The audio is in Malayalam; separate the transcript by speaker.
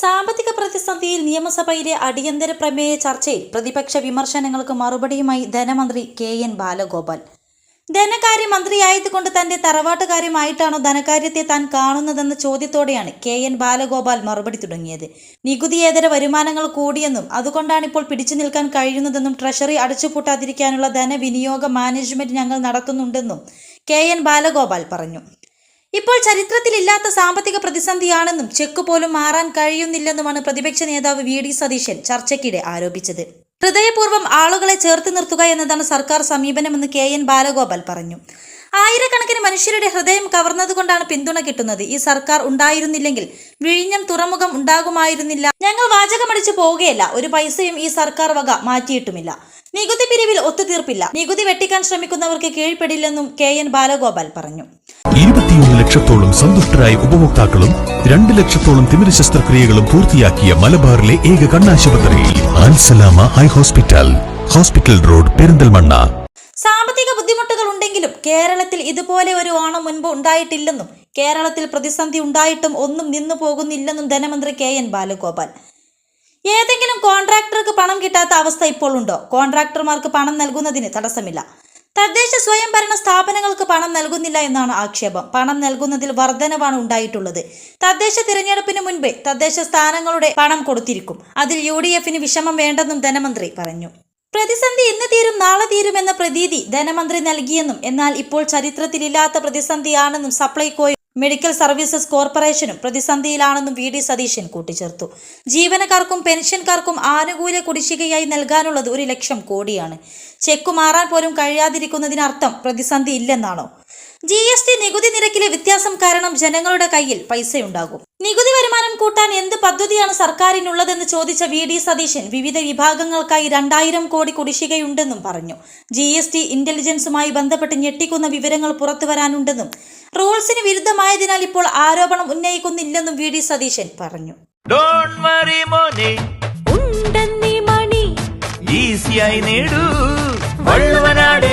Speaker 1: സാമ്പത്തിക പ്രതിസന്ധിയിൽ നിയമസഭയിലെ അടിയന്തര പ്രമേയ ചർച്ചയിൽ പ്രതിപക്ഷ വിമർശനങ്ങൾക്ക് മറുപടിയുമായി ധനമന്ത്രി കെ എൻ ബാലഗോപാൽ. ധനകാര്യമന്ത്രിയായതുകൊണ്ട് തന്റെ തറവാട്ടുകാര്യമായിട്ടാണോ ധനകാര്യത്തെ താൻ കാണുന്നതെന്ന ചോദ്യത്തോടെയാണ് കെ എൻ ബാലഗോപാൽ മറുപടി തുടങ്ങിയത്. നികുതിയേതര വരുമാനങ്ങൾ കൂടിയെന്നും അതുകൊണ്ടാണ് ഇപ്പോൾ പിടിച്ചു നിൽക്കാൻ കഴിയുന്നതെന്നും ട്രഷറി അടച്ചുപൂട്ടാതിരിക്കാനുള്ള ധനവിനിയോഗ മാനേജ്മെന്റ് ഞങ്ങൾ നടത്തുന്നുണ്ടെന്നും കെ എൻ ബാലഗോപാൽ പറഞ്ഞു. ഇപ്പോൾ ചരിത്രത്തിലില്ലാത്ത സാമ്പത്തിക പ്രതിസന്ധിയാണെന്നും ചെക്ക് പോലും മാറാൻ കഴിയുന്നില്ലെന്നുമാണ് പ്രതിപക്ഷ നേതാവ് വി ഡി സതീശൻ ചർച്ചയ്ക്കിടെ ആരോപിച്ചത്. ഹൃദയപൂർവം ആളുകളെ ചേർത്ത് നിർത്തുക എന്നതാണ് സർക്കാർ സമീപനമെന്ന് കെ എൻ ബാലഗോപാൽ പറഞ്ഞു. ആയിരക്കണക്കിന് മനുഷ്യരുടെ ഹൃദയം കവർന്നതുകൊണ്ടാണ് പിന്തുണ കിട്ടുന്നത്. ഈ സർക്കാർ ഉണ്ടായിരുന്നില്ലെങ്കിൽ വിഴിഞ്ഞം തുറമുഖം ഉണ്ടാകുമായിരുന്നില്ല. ഞങ്ങൾ വാചകമടിച്ചു പോവുകയല്ല. ഒരു പൈസയും ഈ സർക്കാർ വക മാറ്റിയിട്ടുമില്ല. നികുതി പിരിവിൽ ഒത്തുതീർപ്പില്ല. നികുതി വെട്ടിക്കാൻ ശ്രമിക്കുന്നവർക്ക് കീഴ്പ്പെടില്ലെന്നും കെ എൻ ബാലഗോപാൽ പറഞ്ഞു.
Speaker 2: ലക്ഷത്തോളം സന്തുഷ്ടരായ ഉപഭോക്താക്കളും രണ്ട് ലക്ഷത്തോളം തിമിര ശസ്ത്രക്രിയകളും പൂർത്തിയാക്കിയ മലബാറിലെ ഏക കണ്ണാശുപത്രി Al Salama high hospital hospital road Perinthalmanna.
Speaker 1: സാമ്പത്തിക ബുദ്ധിമുട്ടുകൾ ഉണ്ടെങ്കിലും കേരളത്തിൽ ഇതുപോലെ ഒരു ഓണം മുൻപ് ഉണ്ടായിട്ടില്ലെന്നും കേരളത്തിൽ പ്രതിസന്ധി ഉണ്ടായിട്ടും ഒന്നും നിന്നു പോകുന്നില്ലെന്നും ധനമന്ത്രി കെ എൻ ബാലഗോപാൽ. ഏതെങ്കിലും കോൺട്രാക്ടർക്ക് പണം കിട്ടാത്ത അവസ്ഥ ഇപ്പോൾ ഉണ്ടോ? കോൺട്രാക്ടർമാർക്ക് പണം നൽകുന്നതിന് തടസ്സമില്ല. തദ്ദേശ സ്വയംഭരണ സ്ഥാപനങ്ങൾക്ക് പണം നൽകുന്നില്ല എന്നാണ് ആക്ഷേപം. പണം നൽകുന്നതിൽ വർധനവാണ് ഉണ്ടായിട്ടുള്ളത്. തദ്ദേശ തിരഞ്ഞെടുപ്പിന് മുൻപേ തദ്ദേശ സ്ഥാനങ്ങളുടെ പണം കൊടുത്തിരിക്കും. അതിൽ യു ഡി എഫിന് വിഷമം വേണ്ടെന്നും ധനമന്ത്രി പറഞ്ഞു. പ്രതിസന്ധി ഇന്ന് തീരും നാളെ തീരുമെന്ന പ്രതീതി ധനമന്ത്രി നൽകിയെന്നും എന്നാൽ ഇപ്പോൾ ചരിത്രത്തിലില്ലാത്ത പ്രതിസന്ധിയാണെന്നും സപ്ലൈകോയും മെഡിക്കൽ സർവീസസ് കോർപ്പറേഷനും പ്രതിസന്ധിയിലാണെന്നും വി ഡി സതീശൻ കൂട്ടിച്ചേർത്തു. ജീവനക്കാർക്കും പെൻഷൻകാർക്കും ആനുകൂല്യ കുടിശ്ശികയായി നൽകാനുള്ളത് ഒരു ലക്ഷം കോടിയാണ്. ചെക്ക് മാറാൻ പോലും കഴിയാതിരിക്കുന്നതിനർത്ഥം പ്രതിസന്ധി ഇല്ലെന്നാണോ ജി എസ് ടി നികുതി നിരക്കിലെ വ്യത്യാസം കാരണം ജനങ്ങളുടെ കയ്യിൽ പൈസയുണ്ടാകും. നികുതി വരുമാനം കൂട്ടാൻ എന്ത് പദ്ധതിയാണ് സർക്കാരിനുള്ളതെന്ന് ചോദിച്ച വി ഡി സതീശൻ വിവിധ വിഭാഗങ്ങൾക്കായി രണ്ടായിരം കോടി കുടിശ്ശികയുണ്ടെന്നും പറഞ്ഞു. ജി എസ് ടി ഇന്റലിജൻസുമായി ബന്ധപ്പെട്ട് ഞെട്ടിക്കുന്ന വിവരങ്ങൾ പുറത്തു വരാനുണ്ടെന്നും റൂൾസിന് വിരുദ്ധമായതിനാൽ ഇപ്പോൾ ആരോപണം ഉന്നയിക്കുന്നില്ലെന്നും വി ഡി സതീശൻ പറഞ്ഞു.
Speaker 3: ഡോണ്ട് വറി മോനെ.
Speaker 4: ഉണ്ടെന്നീ മണി.
Speaker 3: ഈസിയായി നേടൂ. വള്ളുവനാട്